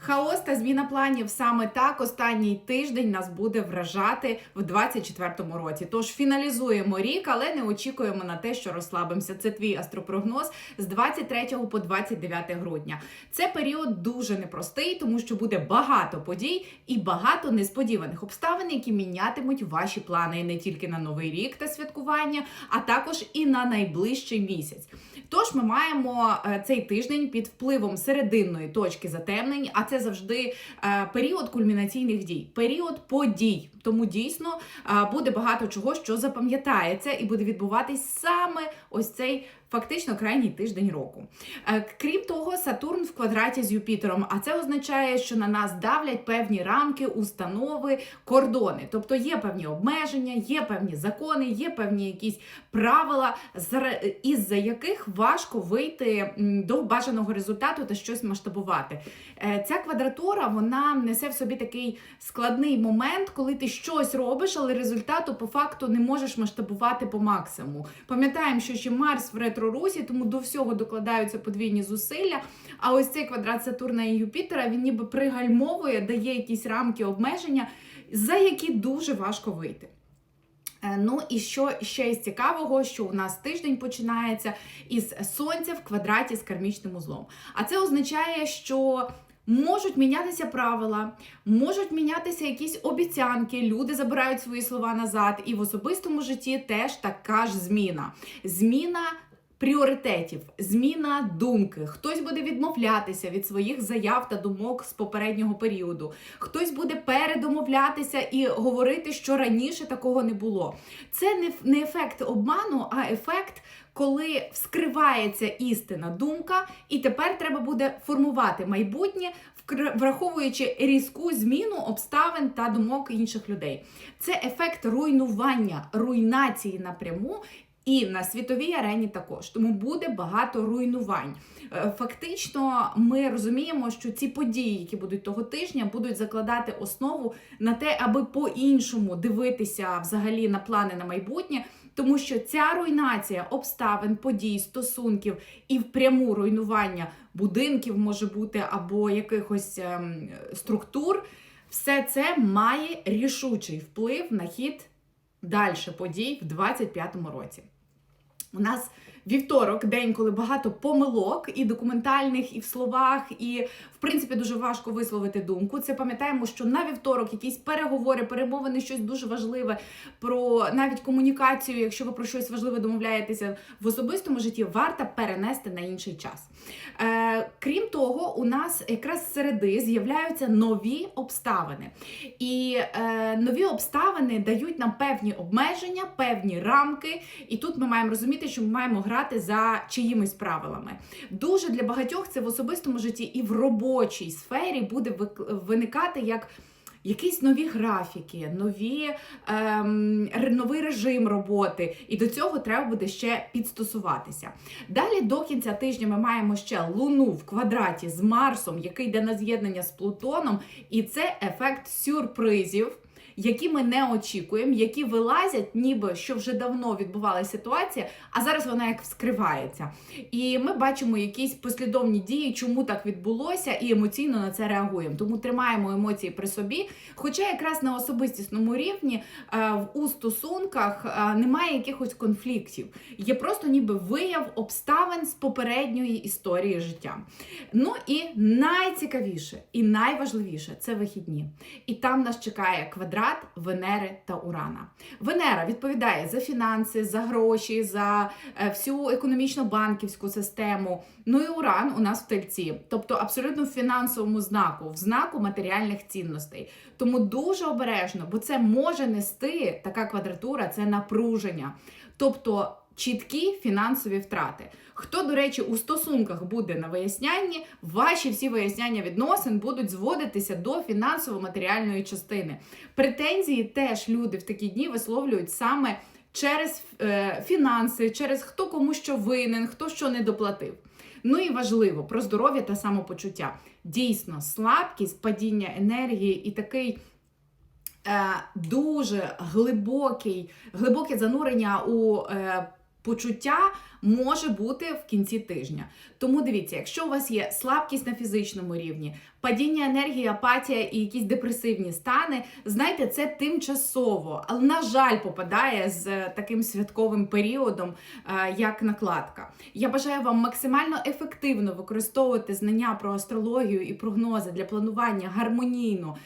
Хаос та зміна планів саме так останній тиждень нас буде вражати в 2024 році. Тож фіналізуємо рік, але не очікуємо на те, що розслабимося. Це твій астропрогноз з 23 по 29 грудня. Це період дуже непростий, тому що буде багато подій і багато несподіваних обставин, які мінятимуть ваші плани не тільки на новий рік та святкування, а також і на найближчий місяць. Тож ми маємо е, цей тиждень під впливом серединної точки затемнень, а це завжди е, період кульмінаційних дій, період подій. Тому дійсно е, буде багато чого, що запам'ятається, і буде відбуватись саме ось цей фактично крайній тиждень року. Е, Крім того, Сатурн в квадраті з Юпітером, а це означає, що на нас давлять певні рамки, установи, кордони. Тобто є певні обмеження, є певні закони, є певні якісь правила, із-за яких важко вийти до бажаного результату та щось масштабувати. Е, Ця квадратура вона несе в собі такий складний момент, коли ти щось робиш, але результату по факту не можеш масштабувати по максимуму. Пам'ятаємо, що ще Марс в ретрорусі, тому до всього докладаються подвійні зусилля. А ось цей квадрат Сатурна і Юпітера він ніби пригальмовує, дає якісь рамки обмеження, за які дуже важко вийти. Е, Ну і що ще із цікавого, що у нас тиждень починається із сонця в квадраті з кармічним узлом. А це означає, що можуть мінятися правила, можуть мінятися якісь обіцянки, люди забирають свої слова назад, і в особистому житті теж така ж зміна. Зміна. Пріоритетів, зміна думки. Хтось буде відмовлятися від своїх заяв та думок з попереднього періоду. Хтось буде передомовлятися і говорити, що раніше такого не було. Це не, ефект обману, а ефект, коли вскривається істина думка, і тепер треба буде формувати майбутнє, враховуючи різку зміну обставин та думок інших людей. Це ефект руйнування, руйнації напряму. І на світовій арені також тому буде багато руйнувань. Е, Фактично, ми розуміємо, що ці події, які будуть того тижня, будуть закладати основу на те, аби по-іншому дивитися взагалі на плани на майбутнє, тому що ця руйнація обставин, подій, стосунків і впряму руйнування будинків може бути або якихось ем, структур, все це має рішучий вплив на хід далі подій в 25-му році. У нас вівторок, день, коли багато помилок і документальних, і в словах, і в принципі дуже важко висловити думку. Це пам'ятаємо, що на вівторок якісь переговори, перемовини, щось дуже важливе про навіть комунікацію, якщо ви про щось важливе домовляєтеся в особистому житті, варто перенести на інший час. Е, крім того, у нас якраз середи з'являються нові обставини. І е, нові обставини дають нам певні обмеження, певні рамки. І тут ми маємо розуміти, що ми маємо грати за чиїмись правилами. Дуже для багатьох це в особистому житті і в робочій сфері буде виникати як. Якісь нові графіки, нові, ем, новий режим роботи, і до цього треба буде ще підстосуватися. Далі до кінця тижня ми маємо ще Луну в квадраті з Марсом, який йде на з'єднання з Плутоном, і це ефект сюрпризів. Які ми не очікуємо, які вилазять, ніби що вже давно відбувалася ситуація, а зараз вона як вскривається. І ми бачимо якісь послідовні дії, чому так відбулося, і емоційно на це реагуємо. Тому тримаємо емоції при собі. Хоча якраз на особистісному рівні е, у стосунках е, немає якихось конфліктів. Є просто ніби вияв обставин з попередньої історії життя. Ну і найцікавіше і найважливіше це вихідні. І там нас чекає квадрат Венери та Урана. Венера відповідає за фінанси, за гроші, за е, всю економічно-банківську систему. Ну і Уран у нас в тельці, тобто абсолютно в фінансовому знаку, в знаку матеріальних цінностей. Тому дуже обережно, бо це може нести така квадратура, це напруження. Тобто чіткі фінансові втрати. Хто, до речі, у стосунках буде на вияснянні, ваші всі виясняння відносин будуть зводитися до фінансово-матеріальної частини. Претензії теж люди в такі дні висловлюють саме через е, фінанси, через хто кому що винен, хто що не доплатив. Ну і важливо про здоров'я та самопочуття. Дійсно, слабкість, падіння енергії і такий е, дуже глибокий, глибоке занурення у е, почуття може бути в кінці тижня. Тому дивіться, якщо у вас є слабкість на фізичному рівні, падіння енергії, апатія і якісь депресивні стани, знайте, це тимчасово, але на жаль, попадає з е, таким святковим періодом, е, як накладка. Я бажаю вам максимально ефективно використовувати знання про астрологію і прогнози для планування гармонійно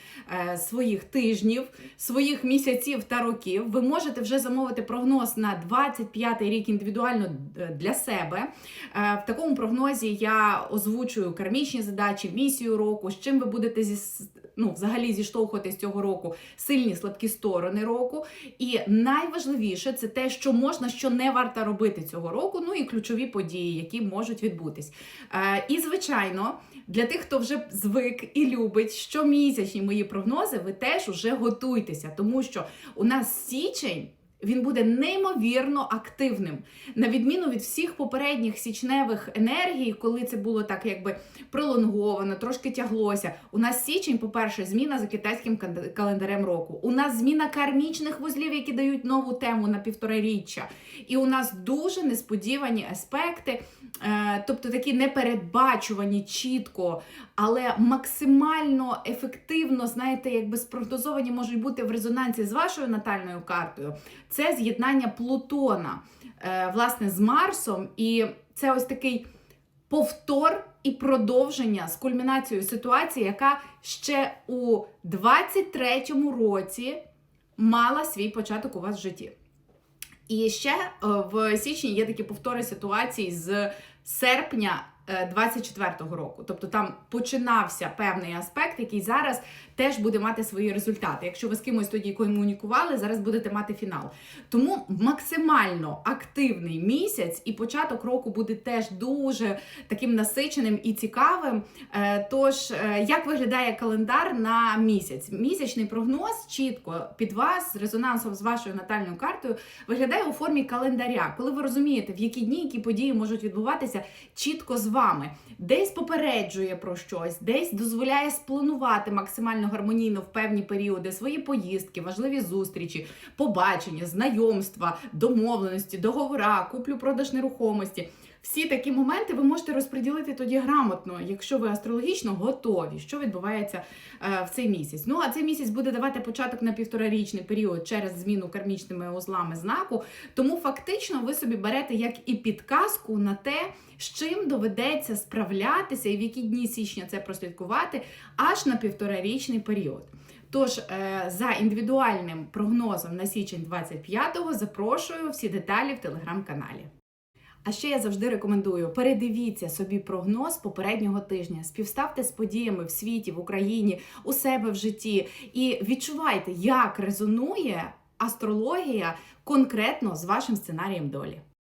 е, своїх тижнів, своїх місяців та років. Ви можете вже замовити прогноз на 25 рік індивідуально для себе. В такому прогнозі я озвучую кармічні задачі, місію року, з чим ви будете зі ну, взагалі зіштовхуватись цього року, сильні слабкі сторони року. І найважливіше це те, що можна, що не варто робити цього року. Ну і ключові події, які можуть відбутись. Е, І звичайно. Для тих, хто вже звик і любить щомісячні мої прогнози, ви теж уже готуйтеся, тому що у нас січень. Він буде неймовірно активним, на відміну від всіх попередніх січневих енергій, коли це було так, якби пролонговано, трошки тяглося. У нас січень, по-перше, зміна за китайським календарем року. У нас зміна кармічних вузлів, які дають нову тему на півтораріччя. І у нас дуже несподівані аспекти, е, тобто такі непередбачувані чітко, але максимально ефективно, знаєте, якби спрогнозовані можуть бути в резонансі з вашою натальною картою. Це з'єднання Плутона, е, власне, з Марсом, і це ось такий повтор і продовження з кульмінацією ситуації, яка ще у 23-му році мала свій початок у вас в житті. І ще е, в січні є такі повтори ситуацій з серпня 24-го року. Тобто там починався певний аспект, який зараз теж буде мати свої результати. Якщо ви з кимось тоді комунікували, зараз будете мати фінал. Тому максимально активний місяць і початок року буде теж дуже таким насиченим і цікавим. Е, Тож, е, як виглядає календар на місяць? Місячний прогноз чітко під вас з резонансом з вашою натальною картою виглядає у формі календаря, коли ви розумієте, в які дні які події можуть відбуватися чітко з вами. Десь попереджує про щось, десь дозволяє спланувати максимально гармонійно в певні періоди свої поїздки, важливі зустрічі, побачення, знайомства, домовленості, договора, куплю-продаж нерухомості. Всі такі моменти ви можете розподілити тоді грамотно, якщо ви астрологічно готові, що відбувається е, в цей місяць. Ну а цей місяць буде давати початок на півторарічний період через зміну кармічними узлами знаку. Тому фактично ви собі берете як і підказку на те, з чим доведеться справлятися, і в які дні січня це прослідкувати аж на півторарічний період. Тож е, за індивідуальним прогнозом на січень 25-го запрошую всі деталі в телеграм-каналі. А ще я завжди рекомендую передивіться собі прогноз попереднього тижня, співставте з подіями в світі, в Україні, у себе в житті і відчувайте, як резонує астрологія конкретно з вашим сценарієм долі.